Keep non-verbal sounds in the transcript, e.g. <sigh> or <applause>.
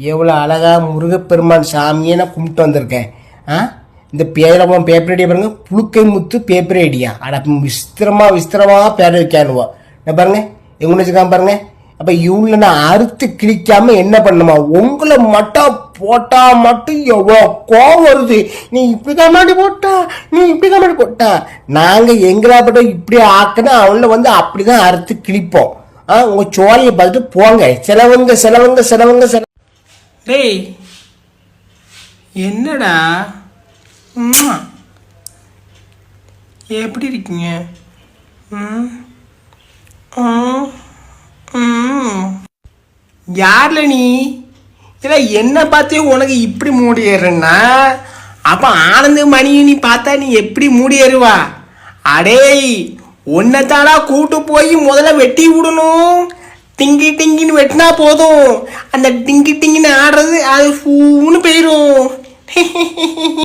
எவ்வளோ அழகா முருகப்பெருமான் சாமியை நான் கும்பிட்டு வந்திருக்கேன். ஆ? இந்த பேரில் பேப்பர் ஐடியா பாருங்க புழுக்கை முத்து பேப்பர் ஐடியா அட விஸ்திரமா விஸ்திரமாக பேர் வைக்கானுவோம் நான் பாருங்க எங்க வச்சுக்காம பாருங்க. அப்போ இவங்கள நான் அறுத்து கிழிக்காமல் என்ன பண்ணுமா? உங்களை மட்டும் போட்டால் மட்டும் எவ்வளோ கோவம் வருது. நீ இப்படிதான் மாட்டி போட்டா? நீ இப்படிதான் மாட்டி போட்டா? நாங்கள் எங்களா பட்டம் இப்படி ஆக்கினா அவங்கள வந்து அப்படிதான் அறுத்து கிழிப்போம். ஆ உங்கள் சோலையை பார்த்துட்டு போங்க. செலவுங்க செலவுங்க செலவுங்க செலவு டேய் என்னடா? உம்மா. எப்படி இருக்கீங்க? ம் ம், யார்ல நீ? இல்லை என்ன பார்த்தே உனக்கு இப்படி மூடி ஏறுன்னா அப்போ ஆனந்த மணியும் நீ பார்த்தா நீ எப்படி மூடி ஏறுவா? அடேய் உன்னைத்தானா கூட்டு போய் முதல்ல வெட்டி விடணும்? டிங்கி டிங்கின்னு வெட்டினா போதும். அந்த டிங்கி டிங்கின்னு ஆடுறது அது ஃபூன்னு போயிடும் <laughs>